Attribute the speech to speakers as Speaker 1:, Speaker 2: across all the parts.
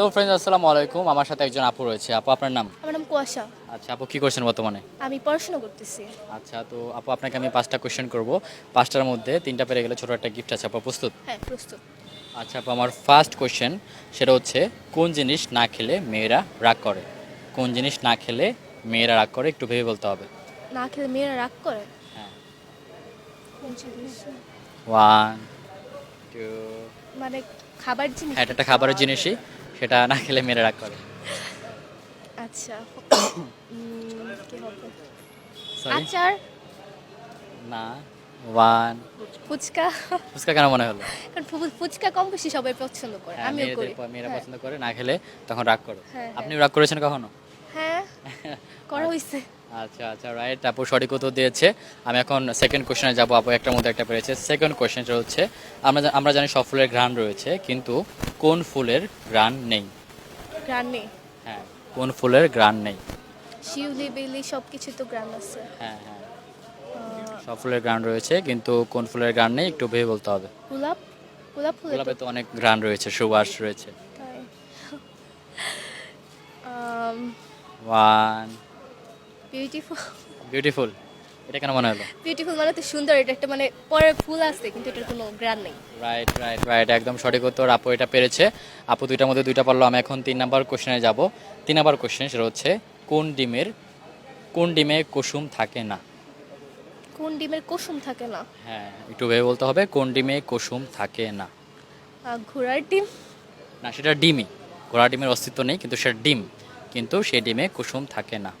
Speaker 1: তো ফ্রেন্ডস আসসালামু আলাইকুম। আমার সাথে একজন আপু রয়েছে। আপু আপনার নাম?
Speaker 2: আমার নাম কুয়াশা।
Speaker 1: আচ্ছা আপু কি করছেন বর্তমানে?
Speaker 2: আমি পড়াশোনা করতেছি।
Speaker 1: আচ্ছা তো আপু আপনাকে আমি পাঁচটা কোশ্চেন করব। পাঁচটার মধ্যে তিনটা পেরে গেলে ছোট একটা গিফট আছে। আপু প্রস্তুত?
Speaker 2: হ্যাঁ প্রস্তুত।
Speaker 1: আচ্ছা আপু আমার ফার্স্ট কোশ্চেন সেটা হচ্ছে কোন জিনিস না খেলে মেয়েরা রাগ করে? কোন জিনিস না খেলে মেয়েরা রাগ করে? একটু ভেবে বলতে হবে।
Speaker 2: না খেলে মেয়েরা রাগ করে?
Speaker 1: হ্যাঁ? ওয়ান টু
Speaker 2: মানে খাবার জিনিস?
Speaker 1: হ্যাঁ এটা একটা খাবারের জিনিসই। সেটা না খেলে মেয়েরা রাগ করে।
Speaker 2: আচ্ছা কি হবে? আচার?
Speaker 1: না ওয়ান।
Speaker 2: ফুচকা?
Speaker 1: ফুচকা কেন মনে হলো?
Speaker 2: কারণ ফুচকা কম বেশি সবাই পছন্দ করে
Speaker 1: হ্যাঁ,
Speaker 2: আমিও করি।
Speaker 1: মেয়েরা
Speaker 2: হ্যাঁ।
Speaker 1: পছন্দ করে না খেলে তখন রাগ করে।
Speaker 2: হ্যাঁ,
Speaker 1: আপনি রাগ করেছেন কখনো?
Speaker 2: হ্যাঁ করা হয়েছে
Speaker 1: আচ্ছা আচ্ছা রাইট আপু সঠিক উত্তর দিয়েছে। আমি এখন সেকেন্ড কোশ্চেনে যাব আপু একটার মধ্যে একটা পেরেছে। সেকেন্ড কোশ্চেনটা হচ্ছে আমরা আমরা জানি সব ফুলের ঘ্রাণ রয়েছে কিন্তু কোন ফুলের গ্রান নেই?
Speaker 2: গ্রান নেই।
Speaker 1: হ্যাঁ কোন ফুলের গ্রান নেই?
Speaker 2: শিউলি বেলি সব কিছু তো গ্রান আছে।
Speaker 1: হ্যাঁ হ্যাঁ। সব ফুলের গ্রান রয়েছে কিন্তু কোন ফুলের গ্রান নেই একটু ভেবে বলতে হবে।
Speaker 2: গোলাপ গোলাপ ফুলের
Speaker 1: গোলাপে তো। অনেক গ্রান রয়েছে সুবাস রয়েছে। ওয়ান
Speaker 2: বিউটিফুল
Speaker 1: বিউটিফুল এটা কেন মনে হলো?
Speaker 2: বিউটিফুল মানে তো সুন্দর এটা একটা মানে পরে ফুল আছে কিন্তু এটার কোনো গ্রান নেই।
Speaker 1: রাইট রাইট রাইট একদম সঠিক উত্তর আপু এটা পেরেছে। আপু দুইটার মধ্যে দুইটা পারল আমি এখন তিন নাম্বার কোশ্চেনে যাব। তিন নাম্বার কোশ্চেন সেটা হচ্ছে কোন ডিমের কোন ডিমে কুসুম থাকে না?
Speaker 2: কোন ডিমের কুসুম থাকে না?
Speaker 1: হ্যাঁ একটু ভেবে বলতে হবে কোন ডিমে কুসুম থাকে না?
Speaker 2: ঘোড়ার ডিম?
Speaker 1: না সেটা ডিমই। ঘোড়া ডিমের অস্তিত্ব নেই কিন্তু সেটা ডিম। কিন্তু সেই ডিমে কুসুম থাকে না।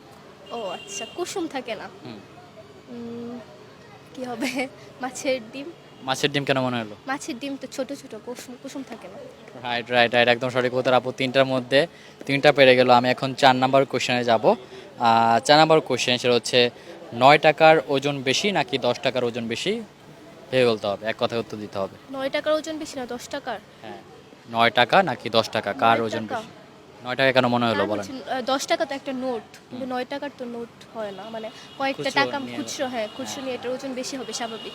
Speaker 2: ও আচ্ছা কুসুম থাকে না।
Speaker 1: হুম।
Speaker 2: কি হবে? মাছের ডিম।
Speaker 1: মাছের ডিম কেন মনে হলো?
Speaker 2: মাছের ডিম তো ছোট ছোট কুসুম কুসুম থাকে না।
Speaker 1: রাইট রাইট রাইট একদম সঠিক উত্তর আপু। তিনটার মধ্যে তিনটা পেরে গেল। আমি এখন চার নাম্বার কোশ্চেনে যাব। চার নাম্বার কোশ্চেন সেটা হচ্ছে নয় টাকার ওজন বেশি নাকি দশ টাকার ওজন বেশি? ভেবে বলতে হবে এক কথায় উত্তর দিতে হবে।
Speaker 2: নয় টাকার ওজন বেশি না দশ টাকার?
Speaker 1: হ্যাঁ নয় টাকা নাকি দশ টাকা? কার ওজন বেশি? নয় টাকা কেন মনে হলো বলেন?
Speaker 2: দশ টাকা তো একটা নোট কিন্তু নয় টাকার তো নোট হয় না। মানে কয়েকটা টাকা খুচরো হ্যাঁ খুচরো নিয়ে এটার ওজন বেশি হবে স্বাভাবিক।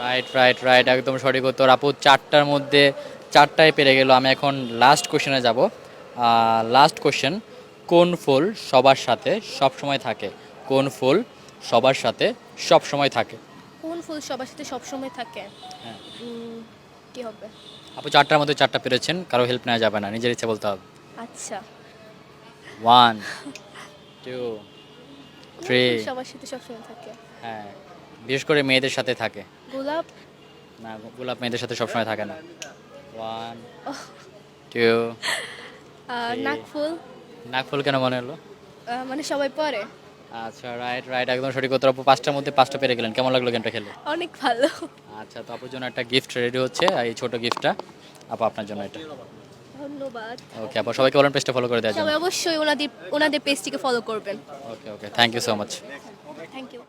Speaker 1: রাইট রাইট রাইট একদম সঠিক উত্তর। আপু চারটার মধ্যে চারটায় পেরে গেল। আমি এখন লাস্ট কোশ্চেনে যাব। লাস্ট কোশ্চেন কোন ফুল সবার সাথে সব সময় থাকে? কোন ফুল সবার সাথে সব সময় থাকে?
Speaker 2: কোন ফুল সবার সাথে সবসময় থাকে?
Speaker 1: হ্যাঁ।
Speaker 2: কি হবে?
Speaker 1: আপু চারটার মধ্যে চারটা পেরেছেন কারও হেল্প নেওয়া যাবে না নিজের ইচ্ছে বলতে হবে।
Speaker 2: আচ্ছা।
Speaker 1: ওয়ান টু থ্রি
Speaker 2: সবার সাথে সবসময় থাকে।
Speaker 1: হ্যাঁ বিশেষ করে মেয়েদের সাথে থাকে।
Speaker 2: গোলাপ?
Speaker 1: না গোলাপ মেয়েদের সাথে সবসময় থাকে না। One two
Speaker 2: নাকফুল?
Speaker 1: নাকফুল কেন মনে হলো?
Speaker 2: মানে সবাই পরে?
Speaker 1: আচ্ছা রাইট রাইট একদম সঠিক উত্তর। আপু পাঁচটার মধ্যে পাঁচটা পেরে গেলেন। কেমন লাগল গেমটা খেলে?
Speaker 2: অনেক ভালো।
Speaker 1: আচ্ছা তো আপুর জন্য একটা গিফট রেডি হচ্ছে এই ছোট গিফটটা আপু আপনার জন্য এটা।
Speaker 2: ধন্যবাদ।
Speaker 1: ওকে আপু সবাইকে বলেন পেজটা ফলো করে দেওয়ার জন্য।
Speaker 2: সবাই অবশ্যই ওনাদের ওনাদের পেজটিকে ফলো করবেন।
Speaker 1: Okay okay thank you so much
Speaker 2: thank you